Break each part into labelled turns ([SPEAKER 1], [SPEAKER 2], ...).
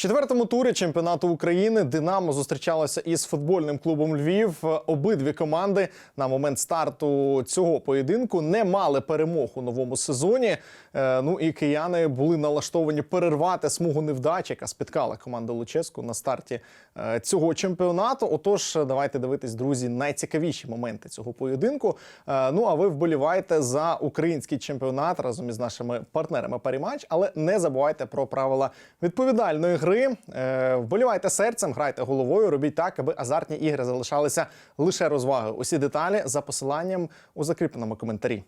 [SPEAKER 1] четвертому турі чемпіонату України Динамо зустрічалося із футбольним клубом Львів. Обидві команди на момент старту цього поєдинку не мали перемог у новому сезоні. Е, Ну і кияни були налаштовані перервати смугу невдач, яка спіткала команду Луческу на старті е, цього чемпіонату. Отож, давайте дивитись, друзі, найцікавіші моменти цього поєдинку. Е, Ну а ви вболівайте за український чемпіонат разом із нашими партнерами Паріматч, але не забувайте про правила відповідальної гри. Е, Вболівайте серцем, грайте головою, робіть так, аби азартні ігри залишалися лише розвагою. Усі деталі за посиланням у закріпленому коментарі.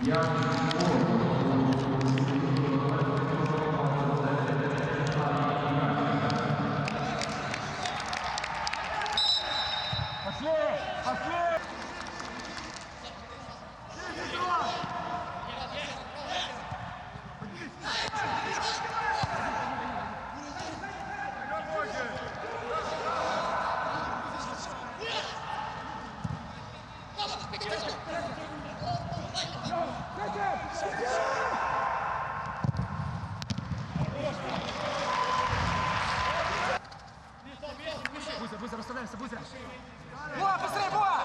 [SPEAKER 2] Бузя, Бузя, розставляйся, Бузя! Буа, быстрее, Буа!